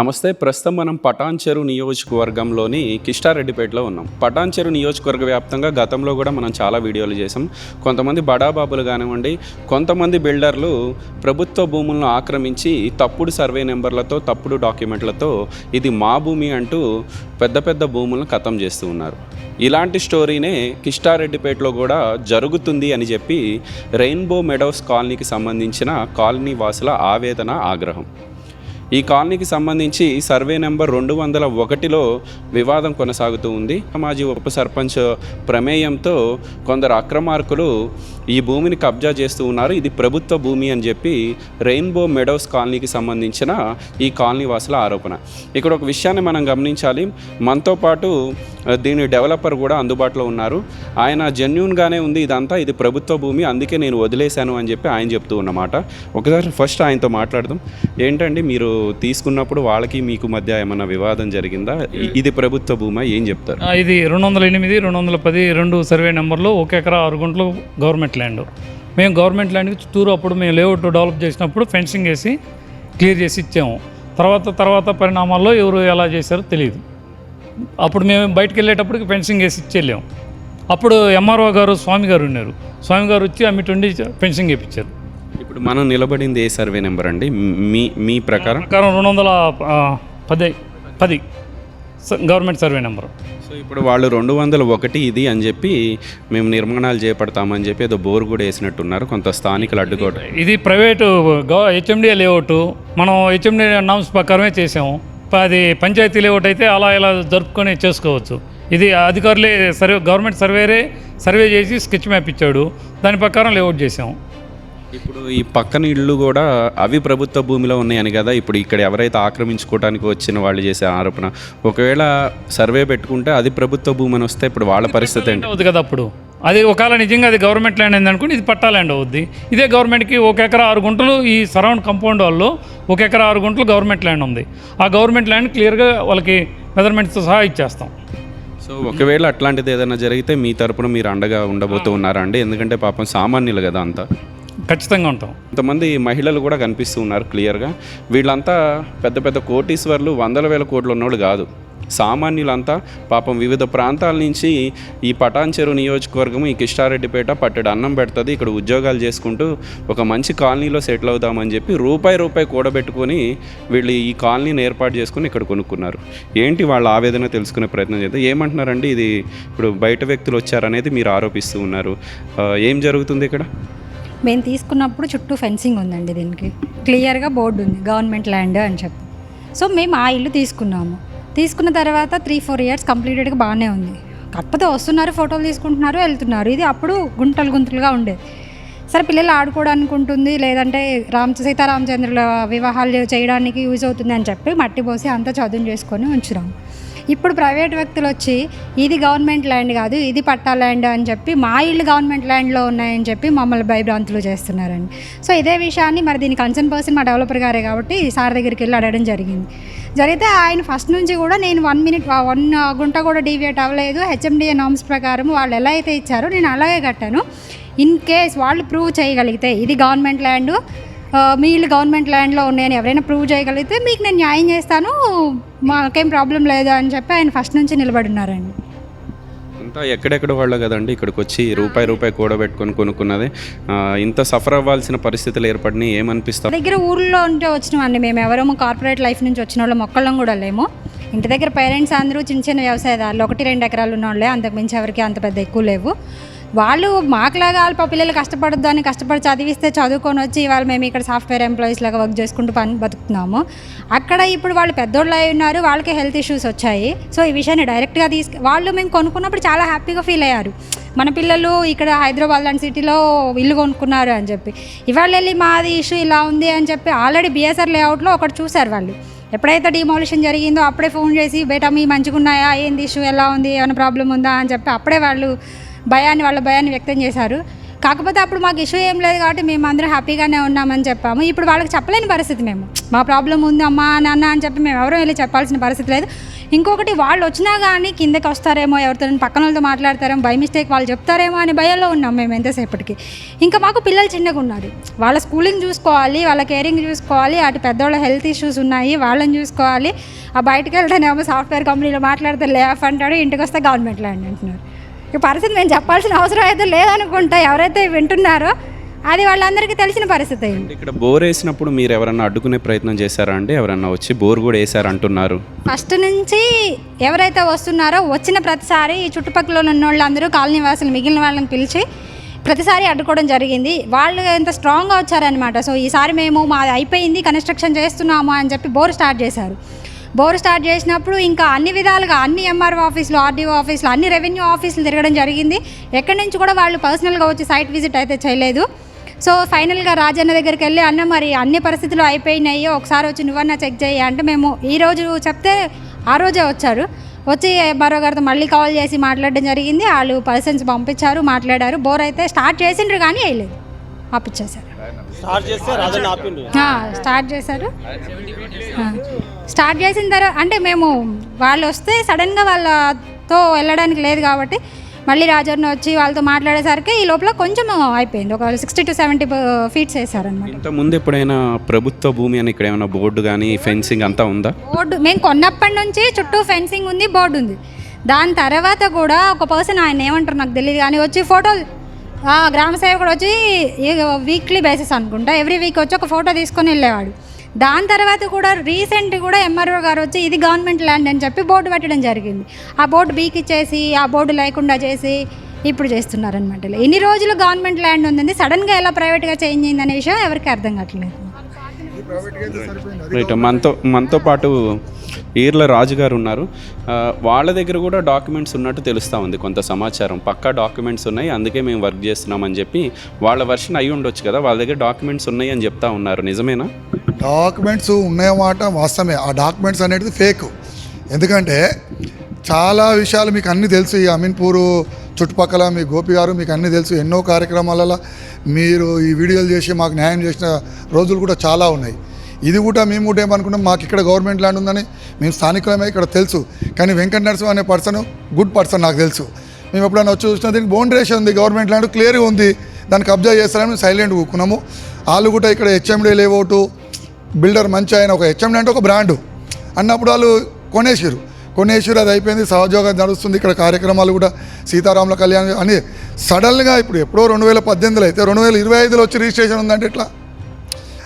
నమస్తే ప్రస్తుతం మనం పటాన్చెరు నియోజకవర్గంలోని కిష్టారెడ్డిపేటలో ఉన్నాం. పటాన్చెరు నియోజకవర్గ వ్యాప్తంగా గతంలో కూడా మనం చాలా వీడియోలు చేసాం కొంతమంది బడాబాబులు కానివ్వండి కొంతమంది బిల్డర్లు ప్రభుత్వ భూములను ఆక్రమించి తప్పుడు సర్వే నెంబర్లతో తప్పుడు డాక్యుమెంట్లతో ఇది మా భూమి అంటూ పెద్ద పెద్ద భూములను ఖతం చేస్తూ ఉన్నారు. ఇలాంటి స్టోరీనే కిష్టారెడ్డిపేటలో కూడా జరుగుతుంది అని చెప్పి రెయిన్బో మెడోస్ కాలనీకి సంబంధించిన కాలనీ వాసుల ఆవేదన ఆగ్రహం. ఈ కాలనీకి సంబంధించి సర్వే నెంబర్ రెండు వందల ఒకటిలో వివాదం కొనసాగుతూ ఉంది. మాజీ ఉప సర్పంచ్ ప్రమేయంతో కొందరు అక్రమార్కులు ఈ భూమిని కబ్జా చేస్తూ ఉన్నారు. ఇది ప్రభుత్వ భూమి అని చెప్పి రెయిన్బో మెడోస్ కాలనీకి సంబంధించిన ఈ కాలనీ వాసుల ఆరోపణ. ఇక్కడ ఒక విషయాన్ని మనం గమనించాలి. మనతో పాటు దీని డెవలపర్ కూడా అందుబాటులో ఉన్నారు. ఆయన జెన్యున్గానే ఉంది ఇదంతా ఇది ప్రభుత్వ భూమి అందుకే నేను వదిలేశాను అని చెప్పి ఆయన చెప్తూ ఉన్నమాట. ఒకసారి ఫస్ట్ ఆయనతో మాట్లాడదాం. ఏంటండి మీరు తీసుకున్నప్పుడు వాళ్ళకి మీకు మధ్య ఏమన్నా వివాదం జరిగిందా? ఇది ప్రభుత్వ భూమా? ఏం చెప్తారు? ఇది రెండు వందల ఎనిమిది రెండు వందల పది రెండు సర్వే నెంబర్లో ఒక ఎకరా ఆరు గుంటలు గవర్నమెంట్ ల్యాండ్. మేము గవర్నమెంట్ ల్యాండ్కి చుట్టూరు అప్పుడు మేము లేఅవుట్ డెవలప్ చేసినప్పుడు ఫెన్సింగ్ వేసి క్లియర్ చేసి ఇచ్చాము. తర్వాత తర్వాత పరిణామాల్లో ఎవరు ఎలా చేశారో తెలియదు. అప్పుడు మేము బయటకు వెళ్ళేటప్పటికి ఫెన్సింగ్ వేసి ఇచ్చి వెళ్ళాము. అప్పుడు ఎంఆర్ఓ గారు స్వామి గారు ఉన్నారు. స్వామి గారు వచ్చి అమ్మిటుండి ఫెన్సింగ్ వేయించారు ఇప్పుడు మనం నిలబడింది ఏ సర్వే నెంబర్ అండి? మీ మీ ప్రకారం? ప్రకారం రెండు వందల పది పది. Government survey number. సో ఇప్పుడు వాళ్ళు రెండు వందల ఒకటి ఇది అని చెప్పి మేము నిర్మాణాలు చేపడతామని చెప్పి ఏదో బోర్ కూడా వేసినట్టున్నారు. కొంత స్థానికులు అడ్డుకోవడం ఇది ప్రైవేటు హెచ్ఎండిఏ లేఅవుట్. మనం హెచ్ఎండి నామ్స్ ప్రకారమే చేసాము. అది పంచాయతీ లేఅవుట్ అయితే అలా ఇలా జరుపుకొని చేసుకోవచ్చు. ఇది అధికారులే సర్వే గవర్నమెంట్ సర్వేరే సర్వే చేసి స్కెచ్ మ్యాప్ ఇచ్చాడు. దాని ప్రకారం లేఅవుట్ చేసాము. ఇప్పుడు ఈ పక్కన ఇళ్ళు కూడా అవి ప్రభుత్వ భూమిలో ఉన్నాయని కదా ఇప్పుడు ఇక్కడ ఎవరైతే ఆక్రమించుకోవడానికి వచ్చిన వాళ్ళు చేసే ఆరోపణ. ఒకవేళ సర్వే పెట్టుకుంటే అది ప్రభుత్వ భూమి అని వస్తే ఇప్పుడు వాళ్ళ పరిస్థితి ఏంటి? అవుతుంది కదా అప్పుడు. అది ఒకవేళ నిజంగా అది గవర్నమెంట్ ల్యాండ్ అయింది అనుకోండి ఇది పట్టా ల్యాండ్ అవుద్ది. ఇదే గవర్నమెంట్కి ఒక ఎకరా ఆరు గుంటలు ఈ సరౌండ్ కంపౌండ్ వాళ్ళు ఒక ఎకరా ఆరు గుంటలు గవర్నమెంట్ ల్యాండ్ ఉంది. ఆ గవర్నమెంట్ ల్యాండ్ క్లియర్గా వాళ్ళకి మెజర్మెంట్స్తో సహా ఇచ్చేస్తాం. సో ఒకవేళ అట్లాంటిది ఏదైనా జరిగితే మీ తరపున మీరు అండగా ఉండబోతూ ఉన్నారా అండి? ఎందుకంటే పాపం సామాన్యులు కదా అంతా. ఖచ్చితంగా ఉంటాం. కొంతమంది మహిళలు కూడా కనిపిస్తూ ఉన్నారు క్లియర్గా. వీళ్ళంతా పెద్ద పెద్ద కోటీశ్వర్లు వందల వేల కోట్లు ఉన్నోళ్ళు కాదు. సామాన్యులంతా పాపం వివిధ ప్రాంతాల నుంచి ఈ పటాన్చెరు నియోజకవర్గం ఈ కిష్టారెడ్డిపేట పట్టెడు అన్నం పెడుతుంది ఇక్కడ ఉద్యోగాలు చేసుకుంటూ ఒక మంచి కాలనీలో సెటిల్ అవుదామని చెప్పి రూపాయి రూపాయి కూడబెట్టుకొని వీళ్ళు ఈ కాలనీని ఏర్పాటు చేసుకుని ఇక్కడ కొనుక్కున్నారు. ఏంటి వాళ్ళ ఆవేదన తెలుసుకునే ప్రయత్నం చేద్దాం. ఏమంటున్నారండి ఇది ఇప్పుడు బయట వ్యక్తులు వచ్చారనేది మీరు ఆరోపిస్తూ ఉన్నారు. ఏం జరుగుతుంది ఇక్కడ? మేము తీసుకున్నప్పుడు చుట్టూ ఫెన్సింగ్ ఉందండి దీనికి. క్లియర్గా బోర్డు ఉంది గవర్నమెంట్ ల్యాండ్ అని చెప్పి. సో మేము ఆ ఇల్లు తీసుకున్నాము. తీసుకున్న తర్వాత త్రీ ఫోర్ ఇయర్స్ కంప్లీటెడ్గా బాగానే ఉంది. కాకపోతే వస్తున్నారు ఫోటోలు తీసుకుంటున్నారు వెళ్తున్నారు. ఇది అప్పుడు గుంటలు గుంతలుగా ఉండేది. సరే పిల్లలు ఆడుకోవడానికి ఉంటుంది లేదంటే రామ్ సీతారామచంద్రుల వివాహాలు చేయడానికి యూజ్ అవుతుంది అని చెప్పి మట్టి పోసి అంతా చదువు చేసుకొని ఉంచుదాం. ఇప్పుడు ప్రైవేట్ వ్యక్తులు వచ్చి ఇది గవర్నమెంట్ ల్యాండ్ కాదు ఇది పట్టా ల్యాండ్ అని చెప్పి మా ఇల్లు గవర్నమెంట్ ల్యాండ్లో ఉన్నాయని చెప్పి మమ్మల్ని భయభ్రాంతులు చేస్తున్నారండి. సో ఇదే విషయాన్ని మరి దీని కన్సర్న్ పర్సన్ మా డెవలపర్ గారే కాబట్టి సార్ దగ్గరికి వెళ్ళి అడగడం జరిగింది. జరిగితే ఆయన ఫస్ట్ నుంచి కూడా నేను వన్ మినిట్ వన్ గుంట కూడా డీవియేట్ అవ్వలేదు. హెచ్ఎండిఏ నామ్స్ ప్రకారం వాళ్ళు ఎలా అయితే ఇచ్చారో నేను అలాగే కట్టాను. ఇన్ కేస్ వాళ్ళు ప్రూవ్ చేయగలిగితే ఇది గవర్నమెంట్ ల్యాండ్ మీ ఇల్లు గవర్నమెంట్ ల్యాండ్లో ఉన్నాయని ఎవరైనా ప్రూవ్ చేయగలిగితే మీకు నేను న్యాయం చేస్తాను మాకేం ప్రాబ్లం లేదు అని చెప్పి ఆయన ఫస్ట్ నుంచి నిలబడి ఉన్నారండి అంతా ఎక్కడెక్కడ వాళ్ళు కదండి? ఇక్కడికి వచ్చి రూపాయి రూపాయి కూడబెట్టుకొని కొనుక్కున్నది. ఇంత సఫర్ అవ్వాల్సిన పరిస్థితులు ఏర్పడినాయి ఏమనిపిస్తాం దగ్గర ఊర్లో ఉంటే వచ్చినామండి మేము. ఎవరేమో కార్పొరేట్ లైఫ్ నుంచి వచ్చిన వాళ్ళం మొక్కళ్ళం కూడా లేము. ఇంటి దగ్గర పేరెంట్స్ అందరూ చిన్న చిన్న వ్యవసాయదారులు ఒకటి రెండు ఎకరాలు ఉన్న వాళ్ళే అంతకు మించి ఎవరికి అంత పెద్ద ఎక్కువ లేవు. వాళ్ళు మాకులాగా వాళ్ళ పా పిల్లలు కష్టపడద్దు అని కష్టపడి చదివిస్తే చదువుకొని వచ్చి వాళ్ళు మేము ఇక్కడ సాఫ్ట్వేర్ ఎంప్లాయీస్ లాగా వర్క్ చేసుకుంటూ పని బతుకుతున్నాము. అక్కడ ఇప్పుడు వాళ్ళు పెద్దోళ్ళు అయి ఉన్నారు వాళ్ళకి హెల్త్ ఇష్యూస్ వచ్చాయి. సో ఈ విషయాన్ని డైరెక్ట్గా తీసుకు వాళ్ళు మేము కొనుక్కున్నప్పుడు చాలా హ్యాపీగా ఫీల్ అయ్యారు. మన పిల్లలు ఇక్కడ హైదరాబాద్ లాంటి సిటీలో ఇల్లు కొనుక్కున్నారు అని చెప్పి. ఇవాళ వెళ్ళి మాది ఇష్యూ ఇలా ఉంది అని చెప్పి ఆల్రెడీ బీఎస్ఆర్ లేఅవుట్లో ఒకటి చూశారు వాళ్ళు. ఎప్పుడైతే డిమాలిషన్ జరిగిందో అప్పుడే ఫోన్ చేసి బేటా మీ మంచిగా ఉన్నాయా ఏంది ఇష్యూ ఎలా ఉంది? ఏమైనా ప్రాబ్లం ఉందా? అని చెప్పి అప్పుడే వాళ్ళు భయాన్ని వాళ్ళ భయాన్ని వ్యక్తం చేశారు. కాకపోతే అప్పుడు మాకు ఇష్యూ ఏం లేదు కాబట్టి మేము అందరం హ్యాపీగానే ఉన్నామని చెప్పాము. ఇప్పుడు వాళ్ళకి చెప్పలేని పరిస్థితి మేము. మా ప్రాబ్లం ఉంది అమ్మా నాన్న అని చెప్పి మేము ఎవరూ వెళ్ళి చెప్పాల్సిన పరిస్థితి లేదు. ఇంకొకటి వాళ్ళు వచ్చినా కానీ కిందకి వస్తారేమో ఎవరితో పక్కన వాళ్ళతో మాట్లాడతారేమో బై మిస్టేక్ వాళ్ళు చెప్తారేమో అని భయంలో ఉన్నాం మేము ఎంతసేపటికి. ఇంకా మాకు పిల్లలు చిన్నగా ఉన్నారు. వాళ్ళ స్కూలింగ్ చూసుకోవాలి వాళ్ళ కేరింగ్ చూసుకోవాలి అటు పెద్దవాళ్ళ హెల్త్ ఇష్యూస్ ఉన్నాయి వాళ్ళని చూసుకోవాలి. ఆ బయటకు వెళ్తేనేమో సాఫ్ట్వేర్ కంపెనీలో మాట్లాడితే లేఫ్ అంటాడు ఇంటికి వస్తే గవర్నమెంట్ ల్యాండ్ అంటున్నారు. ఈ పరిస్థితి మేము చెప్పాల్సిన అవసరం అయితే లేదనుకుంటా. ఎవరైతే వింటున్నారో అది వాళ్ళందరికీ తెలిసిన పరిస్థితి. ఇక్కడ బోర్ వేసినప్పుడు మీరు ఎవరన్నా అడ్డుకునే ప్రయత్నం చేశారా అండి? ఎవరన్నా వచ్చి బోర్ కూడా వేశారు అంటున్నారు ఫస్ట్ నుంచి ఎవరైతే వస్తున్నారో వచ్చిన ప్రతిసారి ఈ చుట్టుపక్కల ఉన్న వాళ్ళందరూ కాలనీ వాసులు మిగిలిన వాళ్ళని పిలిచి ప్రతిసారి అడ్డుకోవడం జరిగింది. వాళ్ళు ఎంత స్ట్రాంగ్గా వచ్చారనమాట సో ఈసారి మేము మా అయిపోయింది కన్స్ట్రక్షన్ చేస్తున్నాము అని చెప్పి బోర్ స్టార్ట్ చేశారు. బోర్ స్టార్ట్ చేసినప్పుడు ఇంకా అన్ని విధాలుగా అన్ని ఎంఆర్ఓ ఆఫీసులు ఆర్డీఓ ఆఫీసులు అన్ని రెవెన్యూ ఆఫీసులు తిరగడం జరిగింది. ఎక్కడి నుంచి కూడా వాళ్ళు పర్సనల్గా వచ్చి సైట్ విజిట్ అయితే చేయలేదు. సో ఫైనల్గా రాజన్న దగ్గరికి వెళ్ళి అన్న మరి అన్ని పరిస్థితులు అయిపోయినాయి ఒకసారి వచ్చి నువ్వన్నా చెక్ చేయి అంటే మేము ఈ రోజు చెప్తే ఆ రోజే వచ్చారు. వచ్చి మరో గారితో మళ్ళీ కాల్ చేసి మాట్లాడడం జరిగింది. వాళ్ళు పర్సన్స్ పంపించారు మాట్లాడారు. బోర్ అయితే స్టార్ట్ చేసిండ్రు కానీ వేయలేదు. ఆపిచ్చేసారు. స్టార్ట్ చేస్తే రాజన్న ఆపిండు. ఆ, స్టార్ట్ చేశారు. స్టార్ట్ చేసిన తర్వాత అంటే మేము వాళ్ళు వస్తే సడన్గా వాళ్ళతో వెళ్ళడానికి లేదు కాబట్టి మళ్ళీ రాజన్న వచ్చి వాళ్ళతో మాట్లాడేసరికి ఈ లోపల కొంచెం అయిపోయింది. ఒక సిక్స్టీ టు సెవెంటీ ఫీట్స్ వేసారనమాట ఇంత ముందు ఎప్పుడైనా ప్రభుత్వ భూమి అని ఇక్కడ ఏమైనా బోర్డు కానీ ఫెన్సింగ్ అంతా ఉందా? బోర్డు మేము కొన్నప్పటి నుంచి చుట్టూ ఫెన్సింగ్ ఉంది బోర్డు ఉంది. దాని తర్వాత కూడా ఒక పర్సన్ ఆయన ఏమంటారు నాకు తెలియదు కానీ వచ్చి ఫోటోలు గ్రామ సేవకుడు వచ్చి వీక్లీ బేసిస్ అనుకుంటా. ఎవ్రీ వీక్ వచ్చి ఒక ఫోటో తీసుకొని వెళ్ళేవాడు. దాని తర్వాత కూడా రీసెంట్ కూడా ఎంఆర్ఓ గారు వచ్చి ఇది గవర్నమెంట్ ల్యాండ్ అని చెప్పి బోర్డు పెట్టడం జరిగింది. ఆ బోర్డు బీక్ ఇచ్చేసి ఆ బోర్డు లేకుండా చేసి ఇప్పుడు చేస్తున్నారనమాట ఎన్ని రోజులు గవర్నమెంట్ ల్యాండ్ ఉంది సడన్గా ఎలా ప్రైవేట్గా చేంజ్ అయింది అనే విషయం ఎవరికి అర్థం కావట్లేదు. రైట్ మనతో మనతో పాటు ఈర్ల రాజు గారు ఉన్నారు. వాళ్ళ దగ్గర కూడా డాక్యుమెంట్స్ ఉన్నట్టు తెలుస్తూ ఉంది కొంత సమాచారం. పక్కా డాక్యుమెంట్స్ ఉన్నాయి అందుకే మేము వర్క్ చేస్తున్నామని చెప్పి వాళ్ళ వర్షన్ అయి ఉండొచ్చు కదా. వాళ్ళ దగ్గర డాక్యుమెంట్స్ ఉన్నాయి అని చెప్తా ఉన్నారు. నిజమేనా? డాక్యుమెంట్స్ ఉన్నాయన్నమాట వాస్తవమే. ఆ డాక్యుమెంట్స్ అనేది ఫేక్. ఎందుకంటే చాలా విషయాలు మీకు అన్నీ తెలుసు. ఈ అమీన్పూర్ చుట్టుపక్కల మీ గోపి గారు మీకు అన్నీ తెలుసు. ఎన్నో కార్యక్రమాలలో మీరు ఈ వీడియోలు చేసి మాకు న్యాయం చేసిన రోజులు కూడా చాలా ఉన్నాయి. ఇది కూడా మేము కూడా ఏమనుకున్నాం? మాకు ఇక్కడ గవర్నమెంట్ ల్యాండ్ ఉందని మేము స్థానికులమే ఇక్కడ తెలుసు. కానీ వెంకట నరసింహ అనే పర్సన్ గుడ్ పర్సన్ నాకు తెలుసు. మేము ఎప్పుడైనా వచ్చి చూసినా దీనికి బౌండరేషన్ ఉంది గవర్నమెంట్ ల్యాండ్ క్లియర్గా ఉంది. దాన్ని కబ్జా చేస్తారని మేము సైలెంట్ కూకున్నాము వాళ్ళు కూడా ఇక్కడ హెచ్ఎండీ లేఅవుట్ బిల్డర్ మంచి ఆయన ఒక హెచ్ఎండి అంటే ఒక బ్రాండు. అన్నప్పుడు వాళ్ళు కొనేసారు కొనేసారు అది అయిపోయింది సహజోగం నడుస్తుంది ఇక్కడ కార్యక్రమాలు కూడా సీతారాముల కళ్యాణ్ అని సడన్గా ఇప్పుడు ఎప్పుడో రెండు వేల పద్దెనిమిదిలో అయితే రెండు వేల ఇరవై ఐదులో వచ్చి రిజిస్ట్రేషన్ ఉందంటే ఇట్లా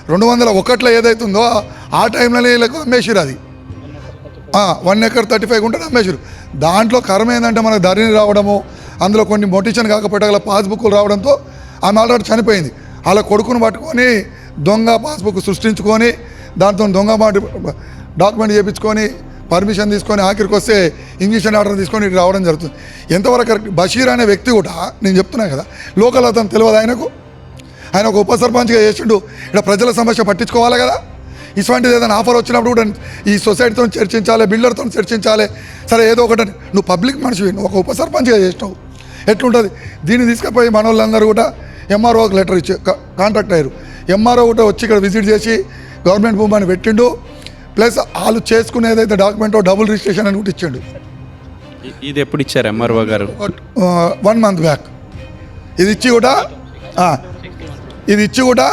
రెండు వందల ఒకట్లో ఏదైతుందో ఆ టైంలోనే వీళ్ళకు అమ్మేసారు అది. వన్ ఎకర్ థర్టీ ఫైవ్ ఉంటుంది అమ్మేసారు దాంట్లో కర్మ ఏంటంటే మనకు ధరణి రావడము అందులో కొన్ని మొటిషన్ కాకపోతే గల పాస్బుక్లు రావడంతో ఆమె ఆల్రెడీ చనిపోయింది. అలా కొడుకును పట్టుకొని దొంగ పాస్బుక్ సృష్టించుకొని దాంతో దొంగ మాట డాక్యుమెంట్ చేయించుకొని పర్మిషన్ తీసుకొని ఆఖరికి వస్తే ఇంజక్షన్ ఆర్డర్ తీసుకొని ఇటు రావడం జరుగుతుంది. ఎంతవరకు కరెక్ట్? బషీర్ అనే వ్యక్తి కూడా నేను చెప్తున్నా కదా లోకల్ అతను తెలియదు ఆయనకు. ఆయన ఒక ఉప సర్పంచ్గా చేసిండు. ఇక్కడ ప్రజల సమస్య పట్టించుకోవాలి కదా? ఇటువంటిది ఏదైనా ఆఫర్ వచ్చినప్పుడు కూడా ఈ సొసైటీతో చర్చించాలి బిల్డర్తో చర్చించాలి. సరే ఏదో ఒకటి నువ్వు పబ్లిక్ మనిషివి నువ్వు ఒక ఉప సర్పంచ్గా చేసినావు. ఎట్లుంటుంది? దీన్ని తీసుకుపోయి మన వాళ్ళందరూ కూడా ఎంఆర్ఓకి లెటర్ ఇచ్చి కాంటాక్ట్ అయ్యారు. ఎంఆర్ఓ కూడా వచ్చి ఇక్కడ విజిట్ చేసి గవర్నమెంట్ భూమి అని పెట్టిండు. ప్లస్ వాళ్ళు చేసుకునే ఏదైతే డాక్యుమెంటో డబుల్ రిజిస్ట్రేషన్ అని కూడా ఇచ్చిండు. ఇది ఎప్పుడు ఇచ్చారు ఎంఆర్ఓ గారు? వన్ మంత్ బ్యాక్ ఇది ఇచ్చి కూడా ఇది ఇచ్చి కూడా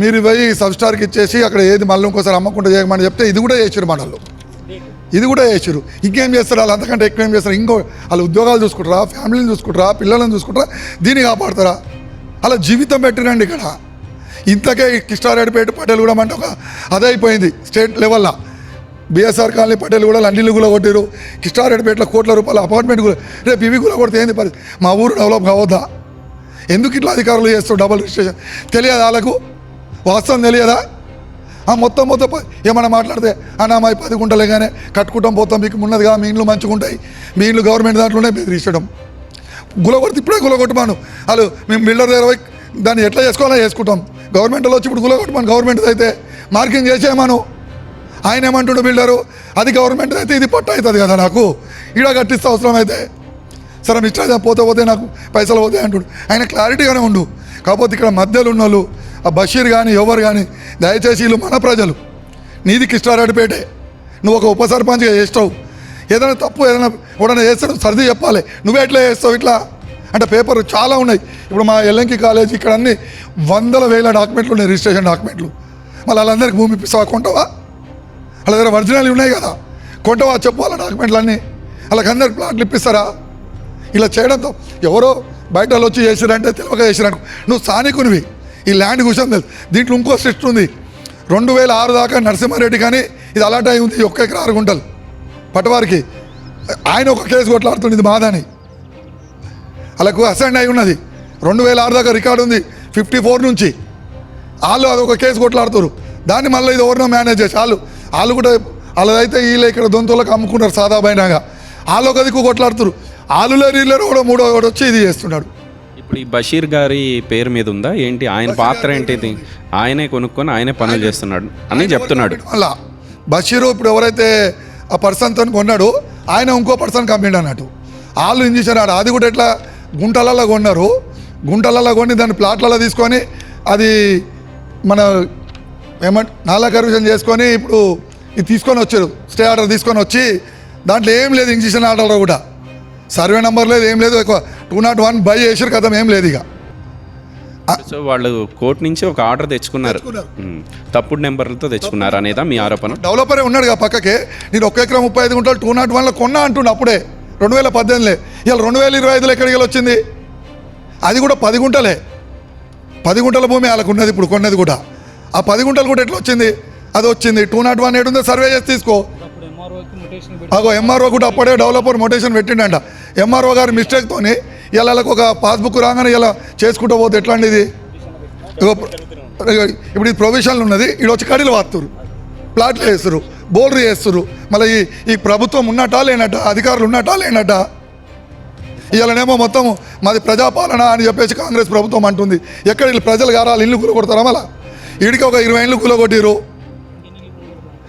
మీరు పోయి సబ్ స్టార్కి ఇచ్చేసి అక్కడ ఏది మళ్ళీ ఇంకోసారి అమ్మకుండా చేయమని చెప్తే ఇది కూడా చేసారు మన వాళ్ళు ఇది కూడా చేసారు ఇంకేం చేస్తారు? వాళ్ళు అంతకంటే ఎక్కువ ఏం చేస్తారు? ఇంకో వాళ్ళు ఉద్యోగాలు చూసుకుంటారా? ఫ్యామిలీని చూసుకుంటారా? పిల్లలను చూసుకుంటారా? దీన్ని కాపాడతారా? అలా జీవితం పెట్టినండి ఇక్కడ. ఇంతకే ఈ కిష్టారెడ్డిపేట పటేల్ కూడా అంటే ఒక అదే అయిపోయింది. స్టేట్ లెవెల్లో. బిఎస్ఆర్ కాలనీ పటేల్ కూడా లండీలు కూడా కొట్టారు కిష్టారెడ్డిపేటలో కోట్ల రూపాయల అపార్ట్మెంట్ కూడా రేపు ఇవి కూడా కొడితే ఏంది పరిస్థితి? మా ఊరు డెవలప్ కావద్దా? ఎందుకు ఇట్లా అధికారులు చేస్తారు డబల్ రిజిస్ట్రేషన్ తెలియదా వాళ్ళకు? వాస్తవం తెలియదా? ఆ మొత్తం మొత్తం ఏమైనా మాట్లాడితే అన్నా మా పది గుంటలే కానీ కట్టుకుంటాం పోతాం మీకు ఉన్నదిగా మీ ఇండ్లు మంచిగా ఉంటాయి మీ ఇండ్లు గవర్నమెంట్ దాంట్లోనే బెదిరించడం గులగొడితే ఇప్పుడే గులగొట్టమాను. వాళ్ళు మేము బిల్డర్ దగ్గర పోయి దాన్ని ఎట్లా చేసుకోవాలో చేసుకుంటాం. గవర్నమెంట్లో వచ్చి ఇప్పుడు గులగొట్టమాను గవర్నమెంట్ అయితే మార్కింగ్ చేసేయమను. ఆయన ఏమంటుండు బిల్డరు? అది గవర్నమెంట్ అయితే ఇది పట్ట అవుతుంది కదా నాకు. ఈడ కట్టిస్తే అవసరం అయితే సరే మిస్టర్ పోతే పోతే నాకు పైసలు పోతాయి అంటుండు. ఆయన క్లారిటీగానే ఉండు. కాకపోతే ఇక్కడ మధ్యలో ఉన్న వాళ్ళు ఆ బషీర్ కానీ ఎవరు కానీ దయచేసి వీళ్ళు మన ప్రజలు. నీది కృష్ణారెడ్డిపేటే. నువ్వు ఒక ఉప సర్పంచ్గా చేస్తావు. ఏదైనా తప్పు ఏదైనా ఎవడైనా చేస్తాడు సర్ది చెప్పాలి. నువ్వే ఎట్లా చేస్తావు ఇట్లా? అంటే పేపర్ చాలా ఉన్నాయి. ఇప్పుడు మా ఎల్ఎంకి కాలేజ్ ఇక్కడ అన్ని వందల వేల డాక్యుమెంట్లు ఉన్నాయి రిజిస్ట్రేషన్ డాక్యుమెంట్లు. మళ్ళీ వాళ్ళందరికీ భూమి ఇప్పిస్తావా కొంటవా? వాళ్ళ దగ్గర ఒరిజినల్ ఉన్నాయి కదా. కొంటవా చెప్పు వాళ్ళ డాక్యుమెంట్లు అన్నీ వాళ్ళకి అందరికి ప్లాట్లు ఇప్పిస్తారా? ఇలా చేయడంతో ఎవరో బయట వాళ్ళు వచ్చి చేసిరంటే తెలియక చేసిరనుకో నువ్వు స్థానికునివి. ఈ ల్యాండ్ కూర్చొని తెలుసు. దీంట్లో ఇంకో సిస్టమ్ ఉంది. రెండు వేల ఆరు దాకా నరసింహారెడ్డి కానీ ఇది అలాంటి అయి ఉంది ఒక్క ఎకరా ఆరు గుంటలు. పటవారికి ఆయన ఒక కేసు కొట్లాడుతుంది మాదని. వాళ్ళకు అసైన్ అయి ఉన్నది. రెండు వేల ఆరు దాకా రికార్డు ఉంది ఫిఫ్టీ ఫోర్ నుంచి. వాళ్ళు అదొక కేసు కొట్లాడుతారు దాన్ని మళ్ళీ ఇది ఎవరినో మేనేజ్ చేసి వాళ్ళు వాళ్ళు కూడా వాళ్ళదైతే వీళ్ళు ఇక్కడ దొంతలకు అమ్ముకుంటారు సాదా బైనాగా వాళ్ళు ఒక దిక్కు కొట్లాడుతారు వాళ్ళు లేరు వీళ్ళు కూడా మూడో వాడు వచ్చి ఇది చేస్తున్నాడు. ఇప్పుడు ఈ బషీర్ గారి పేరు మీద ఉందా? ఏంటి ఆయన పాత్ర ఏంటిది ఆయనే కొనుక్కొని ఆయనే పనులు చేస్తున్నాడు అని చెప్తున్నాడు. మళ్ళా బషీరు ఇప్పుడు ఎవరైతే ఆ పర్సన్తో కొన్నాడు ఆయన ఇంకో పర్సన్ కంప్లైంట్ అన్నట్టు. వాళ్ళు ఏం చేశారు? ఆడ అది కూడా ఎట్లా గుంటలలో కొన్నారు. గుంటలలో కొని దాన్ని ప్లాట్లలో తీసుకొని అది మన ఏమంట నాలా కర్విషన్ చేసుకొని ఇప్పుడు ఇది తీసుకొని వచ్చారు. స్టే ఆర్డర్ తీసుకొని వచ్చి దాంట్లో ఏం లేదు ఇంజక్షన్ ఆర్డర్లో కూడా. సర్వే నెంబర్ లేదు ఏం లేదు ఎక్కువ టూ నాట్ వన్ బై చేసారు కదా ఏం లేదు ఇక. సో వాళ్ళు కోర్టు నుంచి ఒక ఆర్డర్ తెచ్చుకున్నారు. ఉమ్. తప్పుడు నెంబర్లతో తెచ్చుకున్నారు అనేదా మీ ఆరోపణ? డెవలపరే ఉన్నాడు కదా పక్కకే. నేను ఒక్క ఎకరం ముప్పై ఐదు గుంటలు టూ నాట్ వన్లో కొన్నా అంటుండు అప్పుడే. రెండు వేల పద్దెనిమిదిలే. ఇవాళ రెండు వేల ఇరవై ఐదులో ఎక్కడికి వెళ్ళి వచ్చింది? అది కూడా పది గుంటలే. పది గుంటల భూమి వాళ్ళకు ఉన్నది ఇప్పుడు కొన్నది కూడా. ఆ పది గుంటలు కూడా ఎట్లా వచ్చింది? అది వచ్చింది. టూ నాట్ వన్ ఏడు ఉందో సర్వే చేసి తీసుకో. అగో ఎంఆర్ఓ కూడా అప్పుడే డెవలపర్ మొటేషన్ పెట్టిండంట. ఎంఆర్ఓ గారి మిస్టేక్తోని ఇలా ఒక పాస్బుక్ రాగానే ఇలా చేసుకుంటూ పోతే ఎట్లా అండి ఇది ఇప్పుడు ఇది ప్రొవిజన్లు ఉన్నది ఇక్కడ వచ్చి కడీలు వాస్తురు ప్లాట్లు వేస్తారు బోర్లు వేస్తారు మళ్ళీ ఈ ఈ ప్రభుత్వం ఉన్నట్టా లేనట్ట అధికారులు ఉన్నట్టా లేనట్ట? ఇవాళనేమో మొత్తం మాది ప్రజాపాలన అని చెప్పేసి కాంగ్రెస్ ప్రభుత్వం అంటుంది. ఎక్కడ వీళ్ళు ప్రజలు గారాలు ఇల్లు కూలగొడతారా మళ్ళా? ఈడికి ఒక ఇరవై ఇల్లు కూలగొట్టిరు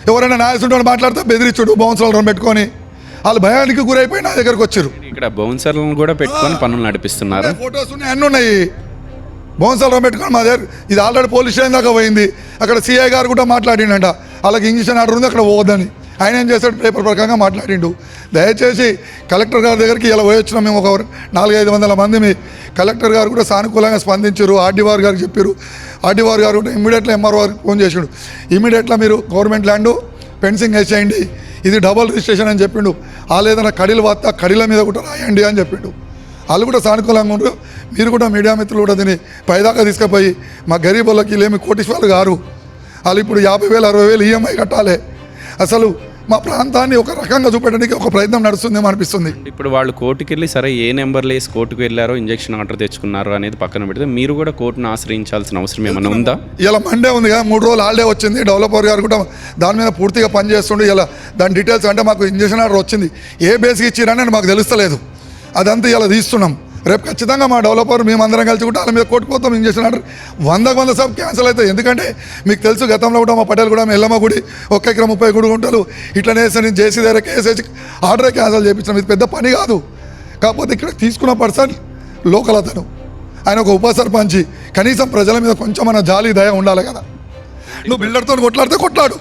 ఎవరైనా న్యాయసుంటూ మాట్లాడితే బెదిరించుడు బౌన్సర్లను పెట్టుకొని. వాళ్ళు భయానికి గురైపోయి నా దగ్గరకు వచ్చారు. ఇక్కడ బౌన్సర్లను కూడా పెట్టుకొని పనులు నడిపిస్తున్నారు. ఫొటోస్ ఉన్నాయి అన్నీ ఉన్నాయి. బోన్సాలు పెట్టుకొని మా దగ్గర ఇది ఆల్రెడీ పోలీస్ స్టేషన్ దాకా పోయింది. అక్కడ సిఐ గారు కూడా మాట్లాడిండంట. వాళ్ళకి ఇంజక్షన్ ఆర్డర్ ఉంది అక్కడ పోవద్దని. ఆయన ఏం చేశాడు? పేపర్ ప్రకారంగా మాట్లాడిండు. దయచేసి కలెక్టర్ గారి దగ్గరికి ఇలా పోయొచ్చినాం మేము ఒక నాలుగైదు వందల మంది మీ కలెక్టర్ గారు కూడా సానుకూలంగా స్పందించారు. ఆర్డీఆర్ గారికి చెప్పారు. ఆర్డీఆర్ గారు కూడా ఇమీడియట్గా ఎంఆర్ఓ ఫోన్ చేసాడు. ఇమీడియట్గా మీరు గవర్నమెంట్ ల్యాండ్ ఫెన్సింగ్ వేసేయండి. ఇది డబల్ రిజిస్ట్రేషన్ అని చెప్పిండు. వాళ్ళు ఏదైనా కడీలు వస్తా కడీల మీద కూడా రాయండి అని చెప్పిండు. వాళ్ళు కూడా సానుకూలంగా ఉండరు. మీరు కూడా మీడియా మిత్రులు కూడా దీన్ని పైదాకా తీసుకుపోయి మా గరీబులకి లేమి కోటీశ్వర్లు గారు. వాళ్ళు ఇప్పుడు యాభై వేలు అరవై వేలు ఈఎంఐ కట్టాలి. అసలు మా ప్రాంతాన్ని ఒక రకంగా చూపెట్టడానికి ఒక ప్రయత్నం నడుస్తుందేమో అనిపిస్తుంది. ఇప్పుడు వాళ్ళు కోర్టుకి వెళ్ళి సరే ఏ నెంబర్లు వేసి కోర్టుకు వెళ్ళారో ఇంజక్షన్ ఆర్డర్ తెచ్చుకున్నారో అనేది పక్కన పెడితే మీరు కూడా కోర్టును ఆశ్రయించాల్సిన అవసరం ఏమైనా ఉందా? ఇలా మండే ఉంది కదా మూడు రోజులు హాలిడే వచ్చింది డెవలపర్ గారు కూడా దాని మీద పూర్తిగా పనిచేస్తుండే ఇలా దాని డీటెయిల్స్ అంటే మాకు ఇంజక్షన్ ఆర్డర్ వచ్చింది. ఏ బేస్కి ఇచ్చిరని మాకు తెలుస్తలేదు. అదంతా ఇలా తీస్తున్నాం. రేపు ఖచ్చితంగా మా డెవలపర్ మేమందరం కలిసి కూడా వాళ్ళ మీద కొట్టుకోతాం ఇంజక్షన్ ఆర్డర్ వందకు వంద సబ్ క్యాన్సిల్ అవుతాయి. ఎందుకంటే మీకు తెలుసు గతంలో కూడా మా పటేల్ కూడా ఎల్లమ్మ గుడి ఒక్క ఎకరం ముప్పై గుడి గుంటలు ఇట్లనే వేసి నేను జేసీ దగ్గర కేసేసి ఆర్డర్ క్యాన్సిల్ చేయించాం ఇది పెద్ద పని కాదు. కాకపోతే ఇక్కడ తీసుకున్న పర్సన్ లోకల్ అతను. ఆయన ఒక ఉప సర్పంచి కనీసం ప్రజల మీద కొంచెం మన జాలి దయ ఉండాలి కదా. నువ్వు బిల్డర్తో కొట్లాడితే కొట్లాడు.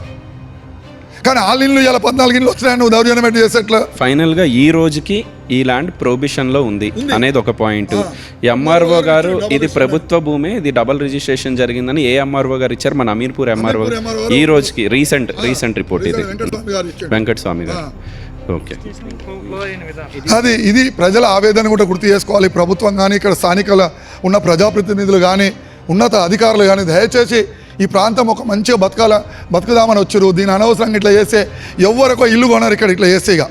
కానీ వాళ్ళ ఇల్లు ఇలా పద్నాలుగు ఇల్లు వచ్చినాయి నువ్వు దౌర్జన్యం చేసేట్లా ఫైనల్గా ఈ రోజుకి ఈ ల్యాండ్ ప్రొబిషన్లో ఉంది అనేది ఒక పాయింట్. ఎంఆర్ఓ గారు ఇది ప్రభుత్వ భూమే ఇది డబల్ రిజిస్ట్రేషన్ జరిగిందని ఏ ఎంఆర్ఓ గారు ఇచ్చారు? మన అమీర్పూర్ ఎంఆర్ఓ ఈ రోజుకి రీసెంట్ రీసెంట్ రిపోర్ట్ ఇది. వెంకటస్వామి గారు ఇచ్చాడు. వెంకట స్వామి గారు. ఓకే. అది ఇది ప్రజల ఆవేదన కూడా గుర్తు చేసుకోవాలి. ప్రభుత్వం కానీ ఇక్కడ స్థానికల ఉన్న ప్రజాప్రతినిధులు కానీ ఉన్నత అధికారులు కానీ దయచేసి ఈ ప్రాంతం ఒక మంచిగా బతకాల బతుకుదామని వచ్చారు. దీని అనవసరంగా ఇట్లా చేస్తే ఎవరొక ఇల్లు కొన్నారు ఇక్కడ ఇట్లా చేస్తే ఇక.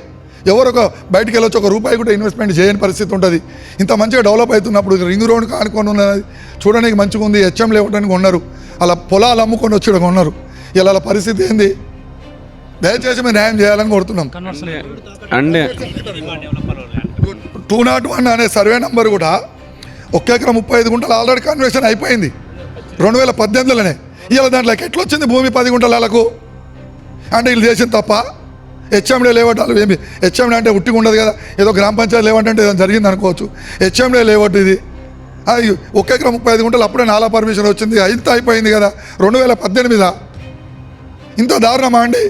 ఎవరొక బయటికి వెళ్ళొచ్చి ఒక రూపాయి కూడా ఇన్వెస్ట్మెంట్ చేయని పరిస్థితి ఉంటుంది. ఇంత మంచిగా డెవలప్ అవుతున్నప్పుడు రింగ్ రోడ్ కానుకొని ఉన్నది చూడడానికి మంచిగా ఉంది హెచ్ఎం లేవడానికి ఉన్నారు అలా పొలాలు అమ్ముకొని వచ్చి ఉన్నారు ఇలా పరిస్థితి ఏంది? దయచేసి మీరు న్యాయం చేయాలని కోరుతున్నాం. అండ్. టూ నాట్ వన్ అనే సర్వే నెంబర్ కూడా ఒక్క ఎకరం ముప్పై ఐదు గుంటలు ఆల్రెడీ కన్వర్షన్ అయిపోయింది. రెండు వేల పద్దెనిమిదిలోనే. ఇవాళ దాంట్లోకి ఎట్లా వచ్చింది భూమి పది గుంటలకు అంటే వీళ్ళు చేసింది తప్ప హెచ్ఎండే లేవటాలు ఏమి హెచ్ఎండే అంటే ఉట్టిగా ఉండదు కదా. ఏదో గ్రామ పంచాయతీ లేవట్ అంటే ఏదైనా జరిగింది అనుకోవచ్చు. హెచ్ఎండే లేవట్ ఇది. అయ్యి ఒక ఎకరం ముప్పై ఐదు గుంటలు అప్పుడే నాలా పర్మిషన్ వచ్చింది. ఇంత అయిపోయింది కదా. రెండు వేల పద్దెనిమిదా ఇంత దారుణమా అండి?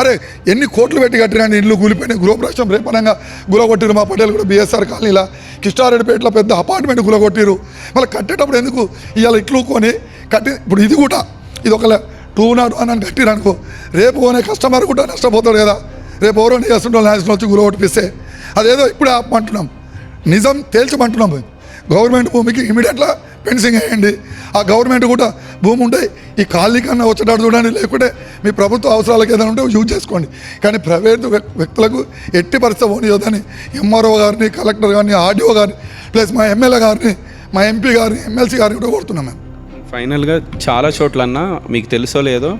అరే ఎన్ని కోట్లు పెట్టి కట్టినండి ఇల్లు కూలిపోయినాయి. గృహప్రవేశం రేపనంగా గులగొట్టిరు మా పటేల్ కూడా బీఎస్ఆర్ కాలనీలా. కిష్టారెడ్డిపేటలో పెద్ద అపార్ట్మెంట్ గులగొట్టిరు మళ్ళీ కట్టేటప్పుడు ఎందుకు ఇవాళ ఇట్లు కొని కట్టి ఇప్పుడు ఇది కూడా. ఇది ఒక టూ నాట్ వన్ అని కట్టిరు అనుకో. రేపు కొనే కస్టమర్ కూడా నష్టపోతాడు కదా. రేపు ఎవరో చేస్తుంటాం నేషనల్ వచ్చి గులగొట్టిపిస్తే అదేదో ఇప్పుడే ఆపమంటున్నాం. నిజం తేల్చమంటున్నాం. గవర్నమెంట్ భూమికి ఇమీడియట్గా ఫెన్సింగ్ వేయండి. ఆ గవర్నమెంట్ కూడా భూమి ఉంటే ఈ ఖాళీ కన్నా వచ్చేటట్టు చూడండి. లేకుంటే మీ ప్రభుత్వ అవసరాలకు ఏదైనా ఉంటే యూజ్ చేసుకోండి. కానీ ప్రైవేట్ వ్యక్- వ్యక్తులకు ఎట్టి పరిస్థితి పోనీయొద్దని ఎంఆర్ఓ గారిని కలెక్టర్ గారిని ఆర్డీఓ గారిని ప్లస్ మా ఎమ్మెల్యే గారిని మా ఎంపీ గారిని ఎమ్మెల్సీ గారిని కూడా కోరుతున్నాం మేము. ఫైనల్గా చాలా చోట్లన్నా మీకు తెలుసో లేదో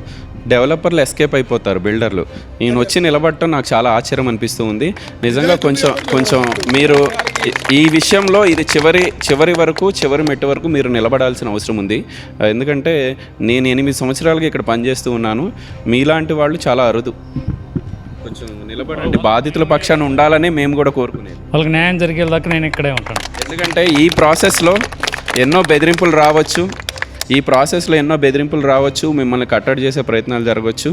డెవలపర్లు ఎస్కేప్ అయిపోతారు బిల్డర్లు. నేను వచ్చి నిలబడటం నాకు చాలా ఆశ్చర్యం అనిపిస్తూ ఉంది. నిజంగా కొంచెం కొంచెం మీరు ఈ- విషయంలో ఇది చివరి చివరి వరకు చివరి మెట్టు వరకు మీరు నిలబడాల్సిన అవసరం ఉంది. ఎందుకంటే నేను ఎనిమిది సంవత్సరాలుగా ఇక్కడ పనిచేస్తూ ఉన్నాను. మీలాంటి వాళ్ళు చాలా అరుదు. కొంచెం నిలబడండి. బాధితుల పక్షాన ఉండాలని మేము కూడా కోరుకునేది. వాళ్ళకి న్యాయం జరిగేదాకా నేను ఇక్కడే ఉంటాను. ఎందుకంటే ఈ ప్రాసెస్లో ఎన్నో బెదిరింపులు రావచ్చు. ఈ ప్రాసెస్లో ఎన్నో బెదిరింపులు రావచ్చు మిమ్మల్ని కట్టడి చేసే ప్రయత్నాలు జరగవచ్చు.